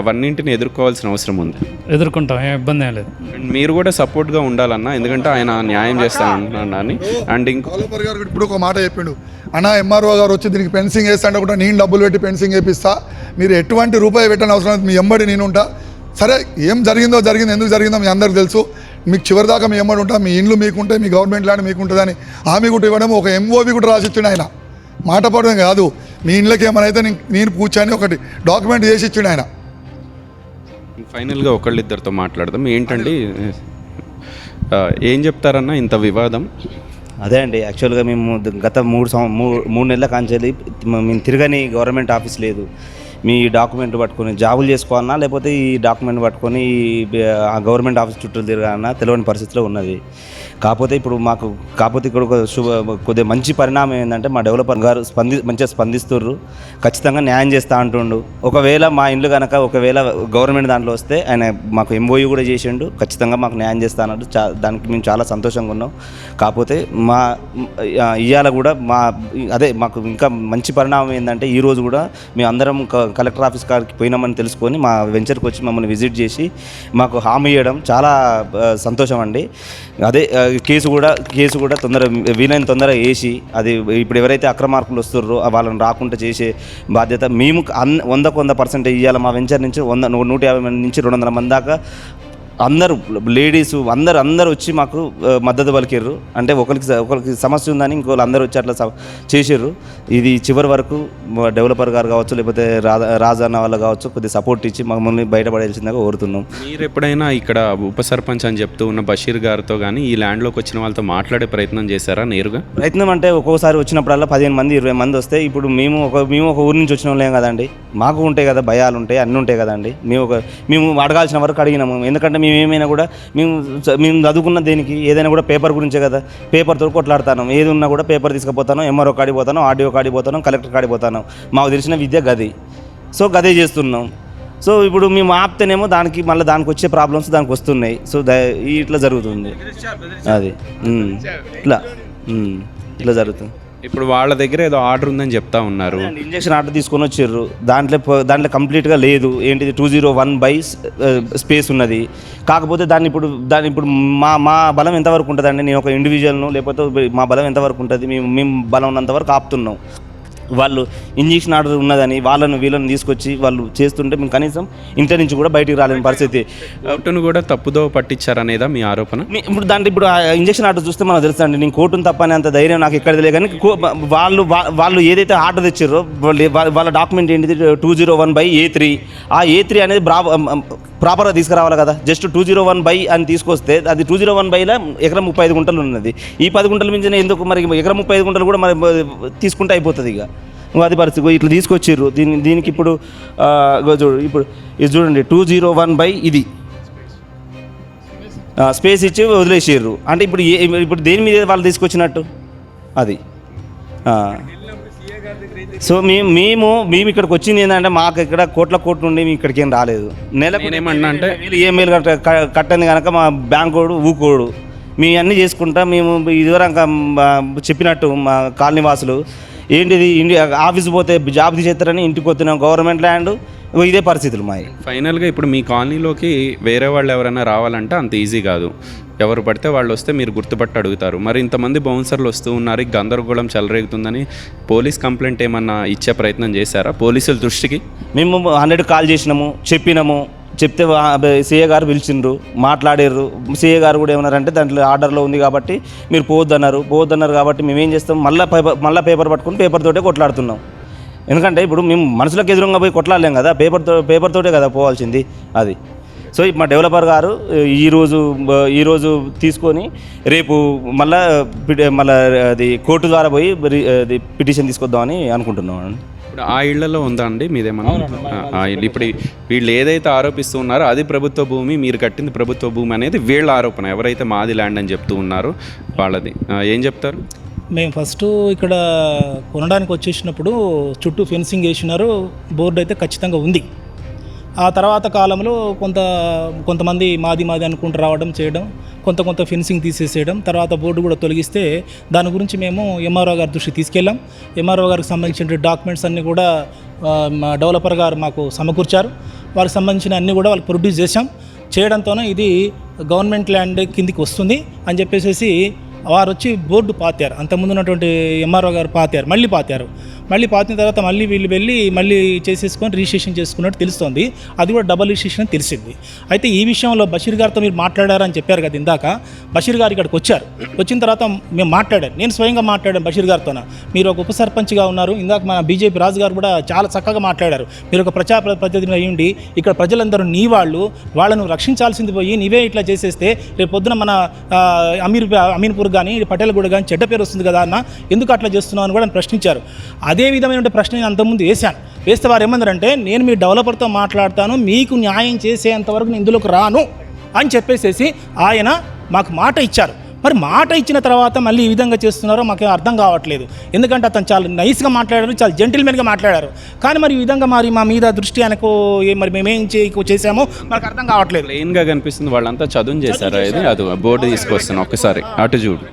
అవన్నింటిని ఎదుర్కోవాల్సిన అవసరం ఉంది. ఎదుర్కొంటాం ఏం ఇబ్బంది ఏం లేదు. అండ్ మీరు కూడా సపోర్ట్గా ఉండాలన్న ఎందుకంటే ఆయన న్యాయం చేస్తానని అండ్ ఇంకో గారు ఇప్పుడు ఒక మాట చెప్పిండు. అన్న ఎంఆర్ఓ గారు వచ్చి దీనికి ఫెన్సింగ్ వేస్తాంటే కూడా నేను డబ్బులు పెట్టి ఫెన్సింగ్ వేపిస్తా. మీరు ఎటువంటి రూపాయి పెట్టని అవసరం లేదు. మీ ఎంబడి నేను ఉంటా. సరే ఏం జరిగిందో జరిగింది ఎందుకు జరిగిందో మీ అందరికి తెలుసు. మీకు చివరి దాకా మీ ఎంబడి ఉంటా మీ ఇండ్లు మీకుంటే మీ గవర్నమెంట్ ల్యాండ్ మీకు ఉంటుందని హామీ కూడా ఇవ్వడం ఒక ఎంఓవి కూడా రాసిచ్చిండు ఆయన. మాట పడడం కాదు. మీ ఇండ్లకి ఏమైనా అయితే నేను- కూర్చొని ఒకటి డాక్యుమెంట్ చేసి ఇచ్చిండు ఆయన. ఫైనల్గా ఒకళ్ళిద్దరితో మాట్లాడదాం. ఏంటండి? ఏం చెప్తారన్న ఇంత వివాదం? అదే అండి. యాక్చువల్గా మేము గత మూడు సం మూడు మూడు నెలల కాంచెల్లి మేము తిరగని గవర్నమెంట్ ఆఫీస్ లేదు. మీ డాక్యుమెంట్ పట్టుకొని జాబులు చేసుకోవాలన్నా లేకపోతే ఈ డాక్యుమెంట్ పట్టుకొని ఆ గవర్నమెంట్ ఆఫీస్ చుట్టూ తిరగాలన్నా తెలియని పరిస్థితిలో ఉన్నది. కాకపోతే ఇప్పుడు మాకు కాకపోతే ఇక్కడ ఒక శుభ కొద్దిగా మంచి పరిణామం ఏంటంటే మా డెవలపర్ గారు స్పంది మంచిగా స్పందిస్తుర్రు. ఖచ్చితంగా న్యాయం చేస్తూ అంటుండు. ఒకవేళ మా ఇల్లు కనుక ఒకవేళ గవర్నమెంట్ దాంట్లో వస్తే ఆయన మాకు ఎంఓయూ కూడా చేసిండు. ఖచ్చితంగా మాకు న్యాయం చేస్తా అన్నట్టు చా దానికి మేము చాలా సంతోషంగా ఉన్నాం. కాకపోతే మా ఇవాళ కూడా మా అదే మాకు ఇంకా మంచి పరిణామం ఏంటంటే ఈరోజు కూడా మేము అందరం కలెక్టర్ ఆఫీస్ కాడికి పోయినామని తెలుసుకొని మా వెంచర్కి వచ్చి మమ్మల్ని విజిట్ చేసి మాకు హామీ ఇవ్వడం చాలా సంతోషం అండి. అదే కేసు కూడా కేసు కూడా తొందర వీలైన తొందర వేసి అది ఇప్పుడు ఎవరైతే అక్రమార్కులు వస్తున్నారో వాళ్ళని రాకుండా చేసే బాధ్యత మేము అన్ వందకు వంద పర్సెంట్ ఇవ్వాలి మా వెంచర్ నుంచి వంద నూట యాభై మంది నుంచి రెండు వందల మంది దాకా అందరూ లేడీస్ అందరు అందరు వచ్చి మాకు మద్దతు పలికిర్రు. అంటే ఒకరికి ఒకరికి సమస్య ఉందని ఇంకోళ్ళు అందరూ వచ్చి అట్లా చేసిర్రు. ఇది చివరి వరకు డెవలపర్ గారు కావచ్చు లేకపోతే రాజా రాజన్న వాళ్ళు కావచ్చు కొద్దిగా సపోర్ట్ ఇచ్చి మమ్మల్ని బయటపడేసిందిగా కోరుతున్నాం. మీరు ఎప్పుడైనా ఇక్కడ ఉప సర్పంచ్ అని చెప్తూ ఉన్న బషీర్ గారితో కానీ ఈ ల్యాండ్లోకి వచ్చిన వాళ్ళతో మాట్లాడే ప్రయత్నం చేశారా నేరుగా? ప్రయత్నం అంటే ఒక్కోసారి వచ్చినప్పుడల్లా పదిహేను మంది ఇరవై మంది వస్తే ఇప్పుడు మేము ఒక మేము ఒక ఊరి నుంచి వచ్చిన వాళ్ళేం కదండి. మాకు ఉంటాయి కదా భయాలు ఉంటాయి అన్నీ ఉంటాయి కదండి. మేము ఒక మేము అడగాల్సిన వరకు అడిగినాము. ఎందుకంటే మేము ఏమైనా కూడా మేము మేము చదువుకున్న దేనికి ఏదైనా కూడా పేపర్ గురించే కదా. పేపర్తో కొట్లాడతాను. ఏది ఉన్నా కూడా పేపర్ తీసుకుపోతాను ఎంఆర్ఓ కాడికి పోతాను ఆర్డీఓ కాడికి పోతాను కలెక్టర్ కాడికి పోతాను. మాకు తెలిసిన విద్య గది. సో గదే చేస్తున్నాం. సో ఇప్పుడు మేము ఆపితేనేమో దానికి మళ్ళీ దానికి వచ్చే ప్రాబ్లమ్స్ దానికి వస్తున్నాయి. సో ఇట్లా జరుగుతుంది. అది. ఇట్లా. ఇట్లా జరుగుతుంది. ఇప్పుడు వాళ్ళ దగ్గర ఏదో ఆర్డర్ ఉందని చెప్తా ఉన్నారు. ఇంజక్షన్ ఆర్డర్ తీసుకొని వచ్చారు దాంట్లో దాంట్లో కంప్లీట్గా లేదు. ఏంటిది two zero one by space ఉన్నది. కాకపోతే దాన్ని ఇప్పుడు దాన్ని ఇప్పుడు మా మా బలం ఎంతవరకు ఉంటుందండి? నేను ఒక ఇండివిజువల్ను లేకపోతే మా బలం ఎంతవరకు ఉంటుంది? మేము మేము బలం ఉన్నంతవరకు ఆపుతున్నాం. వాళ్ళు ఇంజక్షన్ ఆర్డర్ ఉన్నదని వాళ్ళను వీళ్ళని తీసుకొచ్చి వాళ్ళు చేస్తుంటే మేము కనీసం ఇంటి నుంచి కూడా బయటికి రాలేని పరిస్థితి. కోర్టును కూడా తప్పుదో పట్టించారనేదా మీ ఆరోపణ? ఇప్పుడు దాంట్లో ఇప్పుడు ఆ ఇంజక్షన్ ఆర్డర్ చూస్తే మనకు తెలుసు అండి నేను కోర్టును తప్పని అంత ధైర్యం నాకు ఎక్కడ తెలియదు. కానీ వాళ్ళు వాళ్ళు ఏదైతే ఆర్డర్ తెచ్చారో వాళ్ళ డాక్యుమెంట్ ఏంటిది? Two zero one by A three. ఆ ఏ త్రీ అనేది బ్రా ప్రాపర్గా తీసుకురావాలి కదా. Just two zero one by అని తీసుకొస్తే అది టూ జీరో వన్ బైలో ఎకరం ముప్పై ఐదు గుంటలు ఉన్నది. ఈ పది గుంటల మించిన ఎందుకు మరి ఎకరం ముప్పై ఐదు గుంటలు కూడా మరి తీసుకుంటే అయిపోతుంది ఇక. అది పరిస్థితి ఇట్లా తీసుకొచ్చిర్రు. దీని దీనికి ఇప్పుడు చూడు ఇప్పుడు ఇది చూడండి టూ జీరో వన్ బై ఇది. స్పేస్ ఇచ్చి వదిలేసారు అంటే ఇప్పుడు ఏ ఇప్పుడు దేని మీద వాళ్ళు తీసుకొచ్చినట్టు? అది. సో మేము మేము మేము ఇక్కడికి వచ్చింది ఏంటంటే మాకు ఇక్కడ కోట్ల కోట్లు ఉండి మేము ఇక్కడికి ఏం రాలేదు. నెలకు నేనేమన్నా అంటే- వేలు ఈఎంఐలు కట్ట కట్టంది కనుక మా బ్యాంక్ వాడు ఊకోడు. మీ అన్నీ చేసుకుంటా మేము ఇదివరకు చెప్పినట్టు మా కాలనీ వాసులు ఏంటిది ఇండి ఆఫీస్ పోతే జాబ్ తీసేస్తారని ఇంటికి వస్తున్నాం గవర్నమెంట్ ల్యాండ్ ఇదే పరిస్థితులు మావి ఫైనల్గా ఇప్పుడు మీ కాలనీలోకి వేరే వాళ్ళు ఎవరైనా రావాలంటే అంత ఈజీ కాదు. ఎవరు పడితే వాళ్ళు వస్తే మీరు గుర్తుపట్టి అడుగుతారు. మరి ఇంతమంది బౌన్సర్లు వస్తూ ఉన్నారు గందరగోళం చెలరేగుతుందని పోలీస్ కంప్లైంట్ ఏమన్నా ఇచ్చే ప్రయత్నం చేశారా పోలీసుల దృష్టికి? మేము హండ్రెడ్ కాల్ చేసినాము చెప్పినాము చెప్తే సీఏ గారు పిలిచిండ్రు మాట్లాడారు సీఏ గారు కూడా ఏమన్నారంటే దాంట్లో ఆర్డర్లో ఉంది కాబట్టి మీరు పోవద్దన్నారు. పోవద్దన్నారు కాబట్టి మేము ఏం చేస్తాం? మళ్ళీ పేపర్ మళ్ళీ పేపర్ పట్టుకుని పేపర్ తోటే కొట్లాడుతున్నాం. ఎందుకంటే ఇప్పుడు మేము మనుషులకు ఎదురుగా పోయి కొట్లాడలేం కదా పేపర్తో పేపర్ తోటే కదా పోవాల్సింది అది. సో ఇప్పుడు మా డెవలపర్ గారు ఈరోజు ఈరోజు తీసుకొని రేపు మళ్ళా మళ్ళా అది కోర్టు ద్వారా పోయి అది పిటిషన్ తీసుకొద్దామని అనుకుంటున్నాం. ఇప్పుడు ఆ ఇళ్ళలో ఉందా అండి మీదేమన్నా? ఆ, ఆ ఇల్లు ఇప్పుడు వీళ్ళు ఏదైతే ఆరోపిస్తూ ఉన్నారో అది ప్రభుత్వ భూమి మీరు కట్టింది ప్రభుత్వ భూమి అనేది వీళ్ళ ఆరోపణ. ఎవరైతే మాది ల్యాండ్ అని చెప్తూ ఉన్నారో వాళ్ళది. ఏం చెప్తారు? మేము ఫస్ట్ ఇక్కడ కొనడానికి వచ్చేసినప్పుడు చుట్టూ ఫెన్సింగ్ వేసినారు. బోర్డు అయితే ఖచ్చితంగా ఉంది. ఆ తర్వాత కాలంలో కొంత కొంతమంది మాది మాది అనుకుంటూ రావడం చేయడం కొంత కొంత ఫెన్సింగ్ తీసేసేయడం తర్వాత బోర్డు కూడా తొలగిస్తే దాని గురించి మేము ఎంఆర్ఓ గారి దృష్టికి తీసుకెళ్ళాం. ఎంఆర్ఓ గారికి సంబంధించిన డాక్యుమెంట్స్ అన్నీ కూడా మా డెవలపర్ గారు మాకు సమకూర్చారు. వారికి సంబంధించిన అన్నీ కూడా వాళ్ళు ప్రొడ్యూస్ చేశాం. చేయడంతోనే ఇది గవర్నమెంట్ ల్యాండ్ కిందికి వస్తుంది అని చెప్పేసి వారు వచ్చి బోర్డు పాతారు. అంతకుముందు ఉన్నటువంటి ఎంఆర్ఓ గారు పాతారు. మళ్ళీ పాతారు. మళ్ళీ పాతిన తర్వాత మళ్ళీ వీళ్ళు వెళ్ళి మళ్ళీ చేసేసుకొని రిజిస్ట్రేషన్ చేసుకున్నట్టు తెలుస్తోంది. అది కూడా డబల్ రిజిస్ట్రేషన్ తెలిసింది. అయితే ఈ విషయంలో బషీర్ గారితో మీరు మాట్లాడారని చెప్పారు కదా ఇందాక. బషీర్ గారు ఇక్కడికి వచ్చారు. వచ్చిన తర్వాత మేము మాట్లాడాను. నేను స్వయంగా మాట్లాడాను బషీర్ గారితో మీరు ఒక ఉప సర్పంచ్గా ఉన్నారు. ఇందాక మన బీజేపీ రాజు గారు కూడా చాలా చక్కగా మాట్లాడారు. మీరు ఒక ప్రజా ప్ర- ప్రతినిధి అయ్యుండి ఇక్కడ ప్రజలందరూ నీ వాళ్ళు వాళ్ళను రక్షించాల్సింది పోయి నీవే ఇట్లా చేసేస్తే రేపు పొద్దున మన అమీర్ అమీన్పూర్ కానీ పటేల్గూడ కానీ చెడ్డ పేరు వస్తుంది కదా అన్న ఎందుకు అట్లా చేస్తున్నావు అని కూడా ప్రశ్నించారు. అదే విధమైన ప్రశ్న నేను అంతకుముందు వేశాను. వేస్తే వారు ఏమన్నారంటే నేను మీ డెవలపర్తో మాట్లాడతాను మీకు న్యాయం చేసేంతవరకు నేను ఇందులోకి రాను అని చెప్పేసేసి ఆయన మాకు మాట ఇచ్చారు. మరి మాట ఇచ్చిన తర్వాత మళ్ళీ ఈ విధంగా చేస్తున్నారో మాకు అర్థం కావట్లేదు. ఎందుకంటే అతను చాలా నైస్గా మాట్లాడారు చాలా జెంటిల్మెన్గా మాట్లాడారు. కానీ మరి ఈ విధంగా మరి మా మీద దృష్టి ఆయనకు మరి మేమేం చేసామో మనకు అర్థం కావట్లేదు. ప్లెయిన్గా కనిపిస్తుంది వాళ్ళంతా చదువు చేశారా అది బోర్డు తీసుకొస్తాను ఒకసారి అటు చూడు.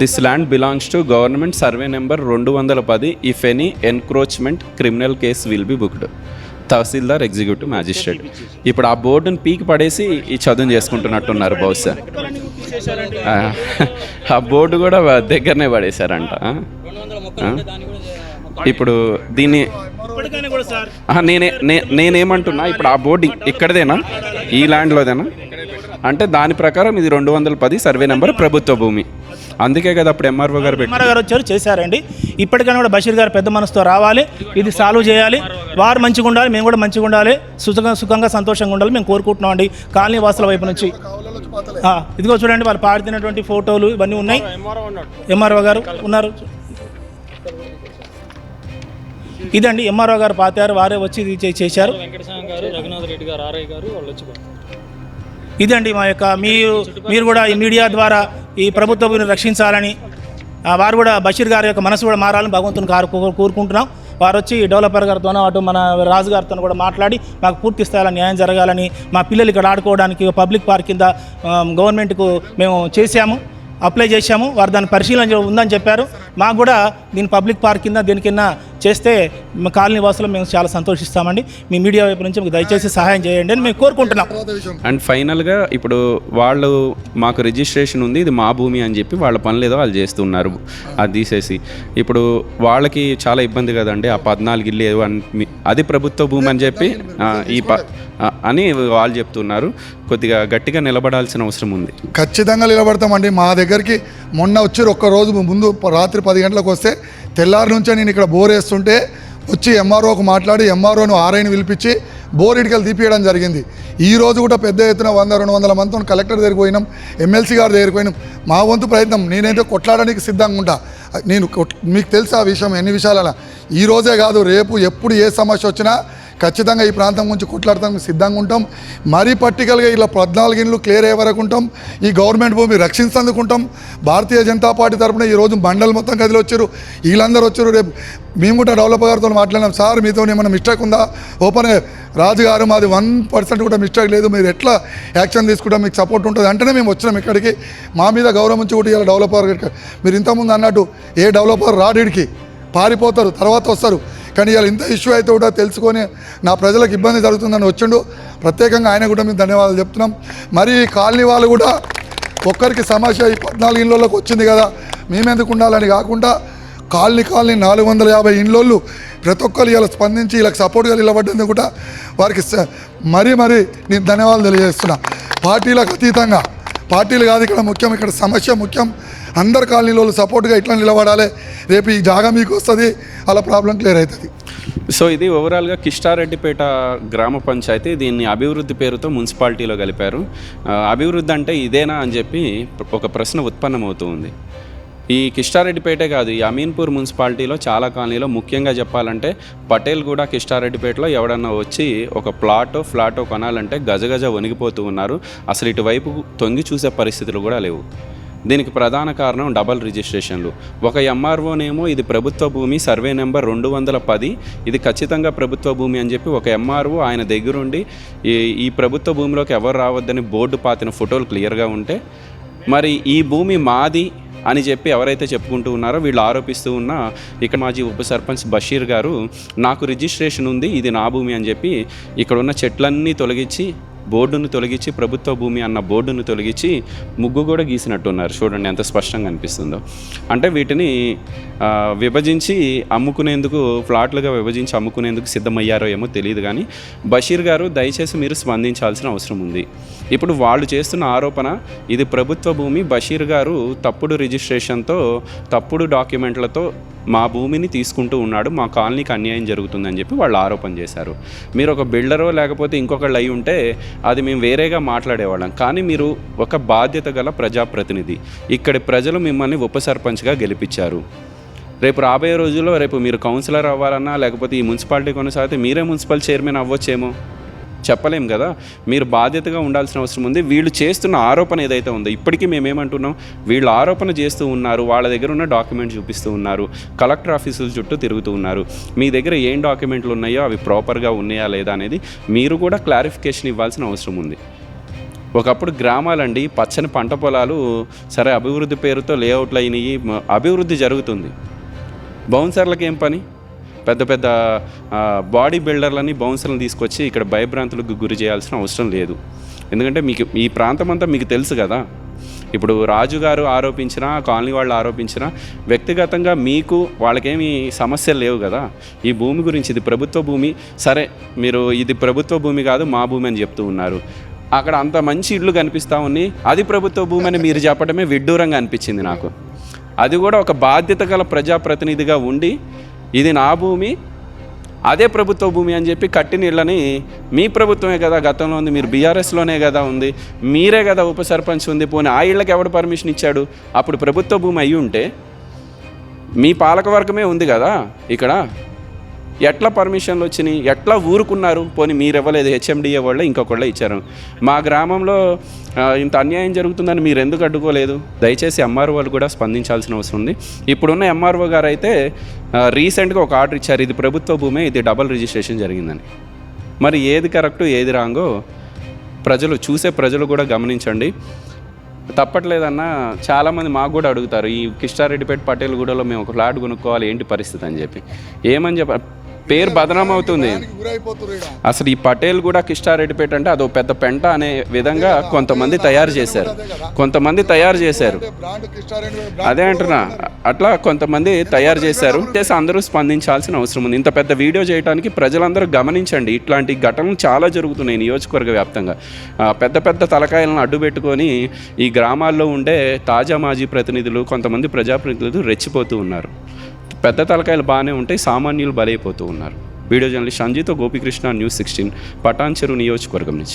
This land belongs to government survey number రెండు వందల పది if any encroachment criminal case will be booked Tahsildar executive magistrate ఇప్పుడు ఆ బోర్డుని పీకి పడేసి ఈ చదువు చేసుకుంటున్నట్టున్నారు బహుశా ఆ, బోర్డు కూడా దగ్గరనే పడేశారంట? ఇప్పుడు దీన్ని నేనే నేనేమంటున్నా ఇప్పుడు ఆ బోర్డు ఇక్కడదేనా? ఈ ల్యాండ్లోదేనా అంటే దాని ప్రకారం ఇది రెండు వందల పది సర్వే నెంబర్ ప్రభుత్వ భూమి. అందుకే కదా అప్పుడు ఎంఆర్ఓ గారు ఎంఆర్ఓ గారు వచ్చారు చేశారండి. ఇప్పటికైనా కూడా బషీర్ గారు పెద్ద మనసుతో రావాలి ఇది సాల్వ్ చేయాలి. వారు మంచిగా ఉండాలి మేము కూడా మంచిగా ఉండాలి. సుఖంగా సుఖంగా సంతోషంగా ఉండాలి మేము కోరుకుంటున్నాం అండి. కాలనీ వాసుల వైపు నుంచి. ఆ, ఇదిగో చూడండి వాళ్ళు పాడుతున్నటువంటి ఫోటోలు ఇవన్నీ ఉన్నాయి. ఎంఆర్ఓ గారు ఉన్నారు. ఇదండి ఎంఆర్ఓ గారు పాతారు వారే వచ్చి చేశారు. వెంకటస్వామి గారు రఘునాథ్ రెడ్డి గారు ఆర్ఐ గారు వాళ్ళు వచ్చి ఇదండి మా యొక్క మీరు మీరు కూడా ఈ మీడియా ద్వారా ఈ ప్రభుత్వం రక్షించాలని వారు కూడా బషీర్ గారి యొక్క మనసు కూడా మారాలని భగవంతుని కారు కోరుకుంటున్నాం. వారు వచ్చి డెవలపర్ గారితోనో అటు మన రాజు గారితో కూడా మాట్లాడి మాకు పూర్తి స్థాయిలో న్యాయం జరగాలని మా పిల్లలు ఇక్కడ ఆడుకోవడానికి పబ్లిక్ పార్క్ కింద గవర్నమెంట్కు మేము చేశాము. అప్లై చేశాము వారు దాని పరిశీలన ఉందని చెప్పారు. మాకు కూడా దీని పబ్లిక్ పార్క్ కింద దీని చేస్తే మా కాలనీ వాసులు మేము చాలా సంతోషిస్తామండి. మీ మీడియా వైపు నుంచి మీకు దయచేసి సహాయం చేయండి అని మేము కోరుకుంటున్నాం. అండ్ ఫైనల్గా ఇప్పుడు వాళ్ళు మాకు రిజిస్ట్రేషన్ ఉంది ఇది మా భూమి అని చెప్పి వాళ్ళ పనులు ఏదో వాళ్ళు చేస్తున్నారు. అది తీసేసి. ఇప్పుడు వాళ్ళకి చాలా ఇబ్బంది కదండి ఆ పద్నాలుగు ఇల్లు ఏవో అని మీ- అది ప్రభుత్వ భూమి అని చెప్పి ఈ ప అని వాళ్ళు చెప్తున్నారు. కొద్దిగా గట్టిగా నిలబడాల్సిన అవసరం ఉంది. ఖచ్చితంగా నిలబడతామండి. మా దగ్గరికి మొన్న వచ్చి ఒక్క రోజు ముందు రాత్రి పది గంటలకు వస్తే తెల్లారి నుంచే నేను ఇక్కడ బోర్ వేస్తుంటే వచ్చి ఎంఆర్ఓకు మాట్లాడి ఎంఆర్ఓను ఆర్ఐని పిలిపించి బోర్ ఇటుకలు తీపియడం జరిగింది. ఈ రోజు కూడా పెద్ద ఎత్తున వంద రెండు వందల మందితో కలెక్టర్ దగ్గరికి పోయినాం ఎమ్మెల్సీ గారి దగ్గరికి పోయినాం. మా వంతు ప్రయత్నం నేనైతే కొట్లాడడానికి సిద్ధంగా ఉంటా. నేను కొట్- మీకు తెలుసు ఆ విషయం ఎన్ని విషయాల ఈ రోజే కాదు రేపు ఎప్పుడు ఏ సమస్య వచ్చినా ఖచ్చితంగా ఈ ప్రాంతం గురించి కొట్లాడటానికి సిద్ధంగా ఉంటాం. మరీ పర్టికల్గా ఇలా పద్నాలుగు ఇండ్లు క్లియర్ అయ్యే వరకు ఉంటాం. ఈ గవర్నమెంట్ భూమి రక్షించేందుకు ఉంటాం. భారతీయ జనతా పార్టీ తరపున ఈ రోజు బండలు మొత్తం కదిలి వచ్చారు వీళ్ళందరూ వచ్చారు. రేపు మేము కూడా డెవలప్ గారితో మాట్లాడినాం. సార్ మీతో ఏమైనా మిస్టేక్ ఉందా? ఓపెన్ రాజు గారు మాది వన్ పర్సెంట్ కూడా మిస్టేక్ లేదు. మీరు ఎట్లా యాక్షన్ తీసుకుంటాం మీకు సపోర్ట్ ఉంటుంది. అంటేనే మేము వచ్చినాం ఇక్కడికి. మా మీద గౌరవం నుంచి కూడా ఇలా డెవలపర్ మీరు ఇంతకుముందు అన్నట్టు ఏ డెవలపర్ రాడిడికి పారిపోతారు తర్వాత వస్తారు. కానీ ఇలా ఇంత ఇష్యూ అయితే కూడా తెలుసుకొని నా ప్రజలకు ఇబ్బంది జరుగుతుందని వచ్చిండు. ప్రత్యేకంగా ఆయన కూడా మేము ధన్యవాదాలు చెప్తున్నాం. మరి ఈ కాలనీ వాళ్ళు కూడా ఒక్కరికి సమస్య ఈ పద్నాలుగు ఇళ్ళలోకి వచ్చింది కదా మేమెందుకు ఉండాలని కాకుండా కాలనీ కాలనీ నాలుగు వందల యాభై ఇండ్లోళ్ళు ప్రతి ఒక్కరు ఇలా స్పందించి ఇలా సపోర్ట్గా నిలబడ్డందుకు కూడా వారికి స- మరీ మరీ నేను ధన్యవాదాలు తెలియజేస్తున్నా. పార్టీలకు అతీతంగా పార్టీలు కాదు ఇక్కడ ముఖ్యం ఇక్కడ సమస్య ముఖ్యం. అందరు కాలనీలో సపోర్ట్గా ఇట్లా నిలబడాలి. రేపు ఈ జాగా మీకు వస్తుంది అలా ప్రాబ్లం క్లియర్ అవుతుంది. సో ఇది ఓవరాల్గా కిష్టారెడ్డిపేట గ్రామ పంచాయతీ దీన్ని అభివృద్ధి పేరుతో మున్సిపాలిటీలో కలిపారు. అభివృద్ధి అంటే ఇదేనా అని చెప్పి ఒక ప్రశ్న ఉత్పన్నమవుతూ ఉంది. ఈ కిష్టారెడ్డిపేటే కాదు ఈ అమీన్పూర్ మున్సిపాలిటీలో చాలా కాలనీలో ముఖ్యంగా చెప్పాలంటే పటేల్ కూడా కిష్టారెడ్డిపేటలో ఎవడన్నా వచ్చి ఒక ప్లాటో ఫ్లాటో కొనాలంటే గజగజ వణిగిపోతూ ఉన్నారు. అసలు ఇటువైపు తొంగి చూసే పరిస్థితులు కూడా లేవు. దీనికి ప్రధాన కారణం డబల్ రిజిస్ట్రేషన్లు. ఒక ఎంఆర్ఓనేమో ఇది ప్రభుత్వ భూమి సర్వే నెంబర్ రెండు వందల పది. ఇది ఖచ్చితంగా ప్రభుత్వ భూమి అని చెప్పి ఒక ఎంఆర్ఓ ఆయన దగ్గరుండి ఈ ఈ ప్రభుత్వ భూమిలోకి ఎవరు రావద్దని బోర్డు పాతిన ఫోటోలు క్లియర్గా ఉంటే మరి ఈ భూమి మాది అని చెప్పి ఎవరైతే చెప్పుకుంటూ ఉన్నారో వీళ్ళు ఆరోపిస్తూ ఉన్న ఇక్కడ మాజీ ఉప సర్పంచ్ బషీర్ గారు నాకు రిజిస్ట్రేషన్ ఉంది ఇది నా భూమి అని చెప్పి ఇక్కడ ఉన్న చెట్లన్నీ తొలగించి బోర్డును తొలగించి ప్రభుత్వ భూమి అన్న బోర్డును తొలగించి ముగ్గు కూడా గీసినట్టున్నారు. చూడండి ఎంత స్పష్టంగా అనిపిస్తుందో. అంటే వీటిని విభజించి అమ్ముకునేందుకు ఫ్లాట్లుగా విభజించి అమ్ముకునేందుకు సిద్ధమయ్యారో ఏమో తెలియదు కానీ బషీర్ గారు దయచేసి మీరు స్పందించాల్సిన అవసరం ఉంది. ఇప్పుడు వాళ్ళు చేస్తున్న ఆరోపణ ఇది ప్రభుత్వ భూమి బషీర్ గారు తప్పుడు రిజిస్ట్రేషన్తో తప్పుడు డాక్యుమెంట్లతో మా భూమిని తీసుకుంటూ ఉన్నాడు మా కాలనీకి అన్యాయం జరుగుతుందని చెప్పి వాళ్ళు ఆరోపణ చేశారు. మీరు ఒక బిల్డరో లేకపోతే ఇంకొకళ్ళు అయి ఉంటే అది మేము వేరేగా మాట్లాడేవాళ్ళం. కానీ మీరు ఒక బాధ్యత గల ప్రజాప్రతినిధి. ఇక్కడి ప్రజలు మిమ్మల్ని ఉప సర్పంచ్గా గెలిపించారు. రేపు రాబోయే రోజుల్లో రేపు మీరు కౌన్సిలర్ అవ్వాలన్నా లేకపోతే ఈ మున్సిపాలిటీ కొనసాగితే మీరే మున్సిపల్ చైర్మన్ అవ్వచ్చేమో? చెప్పలేం కదా? మీరు బాధ్యతగా ఉండాల్సిన అవసరం ఉంది. వీళ్ళు చేస్తున్న ఆరోపణ ఏదైతే ఉందో ఇప్పటికీ మేమేమంటున్నాం వీళ్ళు ఆరోపణ చేస్తూ ఉన్నారు. వాళ్ళ దగ్గర ఉన్న డాక్యుమెంట్ చూపిస్తూ ఉన్నారు. కలెక్టర్ ఆఫీసుల చుట్టూ తిరుగుతూ ఉన్నారు. మీ దగ్గర ఏం డాక్యుమెంట్లు ఉన్నాయో అవి ప్రాపర్గా ఉన్నాయా లేదా అనేది మీరు కూడా క్లారిఫికేషన్ ఇవ్వాల్సిన అవసరం ఉంది. ఒకప్పుడు గ్రామాలండి పచ్చని పంట పొలాలు సరే అభివృద్ధి పేరుతో లేఅవుట్లు అయినాయి అభివృద్ధి జరుగుతుంది. బౌన్సర్లకు ఏం పని? పెద్ద పెద్ద బాడీ బిల్డర్లని బౌన్సర్లను తీసుకొచ్చి ఇక్కడ భయభ్రాంతులకు గురి చేయాల్సిన అవసరం లేదు. ఎందుకంటే మీకు ఈ ప్రాంతం అంతా మీకు తెలుసు కదా. ఇప్పుడు రాజు గారు ఆరోపించినా కాలనీ వాళ్ళు ఆరోపించినా వ్యక్తిగతంగా మీకు వాళ్ళకేమి సమస్యలు లేవు కదా. ఈ భూమి గురించి ఇది ప్రభుత్వ భూమి. సరే మీరు ఇది ప్రభుత్వ భూమి కాదు మా భూమి అని చెప్తూ ఉన్నారు. అక్కడ అంత మంచి ఇళ్ళు కనిపిస్తూ ఉన్నాయి అది ప్రభుత్వ భూమి అని మీరు చెప్పడమే విడ్డూరంగా అనిపించింది నాకు. అది కూడా ఒక బాధ్యత గల ప్రజాప్రతినిధిగా ఉండి ఇది నా భూమి అదే ప్రభుత్వ భూమి అని చెప్పి కట్టిన ఇళ్ళని మీ ప్రభుత్వమే కదా గతంలో ఉంది మీరు బీఆర్ఎస్లోనే కదా ఉంది మీరే కదా ఉప సర్పంచ్ ఉంది పోనీ ఆ ఇళ్ళకి ఎవడు పర్మిషన్ ఇచ్చాడు? అప్పుడు ప్రభుత్వ భూమి అయి ఉంటే మీ పాలకవర్గమే ఉంది కదా ఇక్కడ. ఎట్లా పర్మిషన్లు వచ్చినాయి? ఎట్లా ఊరుకున్నారు? పోనీ మీరు ఇవ్వలేదు హెచ్ఎండిఏ వాళ్ళు ఇంకొకళ్ళు ఇచ్చారు. మా గ్రామంలో ఇంత అన్యాయం జరుగుతుందని మీరు ఎందుకు అడ్డుకోలేదు? దయచేసి ఎంఆర్ఓ వాళ్ళు కూడా స్పందించాల్సిన అవసరం ఉంది. ఇప్పుడున్న ఎంఆర్ఓ గారు అయితే రీసెంట్గా ఒక ఆర్డర్ ఇచ్చారు. ఇది ప్రభుత్వ భూమే ఇది డబల్ రిజిస్ట్రేషన్ జరిగిందని. మరి ఏది కరెక్టు ఏది రాంగో ప్రజలు చూసే ప్రజలు కూడా గమనించండి. తప్పట్లేదన్నా చాలామంది మాకు కూడా అడుగుతారు. ఈ కిష్టారెడ్డిపేట పటేల్ గూడలో మేము ఒక ఫ్లాట్ కొనుక్కోవాలి ఏంటి పరిస్థితి అని చెప్పి. ఏమని చెప్ప పేరు బదనాం అవుతుంది అసలు ఈ పటేల్ కూడా కిష్టారెడ్డిపేట అంటే అదో పెద్ద పెంట అనే విధంగా కొంతమంది తయారు చేశారు. కొంతమంది తయారు చేశారు. అదే అంటున్నా. అట్లా కొంతమంది తయారు చేశారు. చేసి అందరూ స్పందించాల్సిన అవసరం ఉంది. ఇంత పెద్ద వీడియో చేయడానికి ప్రజలందరూ గమనించండి. ఇట్లాంటి ఘటనలు చాలా జరుగుతున్నాయి నియోజకవర్గ వ్యాప్తంగా. పెద్ద పెద్ద తలకాయలను అడ్డు పెట్టుకొని ఈ గ్రామాల్లో ఉండే తాజా మాజీ ప్రతినిధులు కొంతమంది ప్రజాప్రతినిధులు రెచ్చిపోతూ ఉన్నారు. పెద్ద తలకాయలు బాగానే ఉంటాయి సామాన్యులు బలైపోతూ ఉన్నారు. వీడియో జర్నలిస్ట్ సంజీతో గోపికృష్ణ న్యూస్ సిక్స్టీన్ పటాన్చెరు నియోజకవర్గం నుంచి.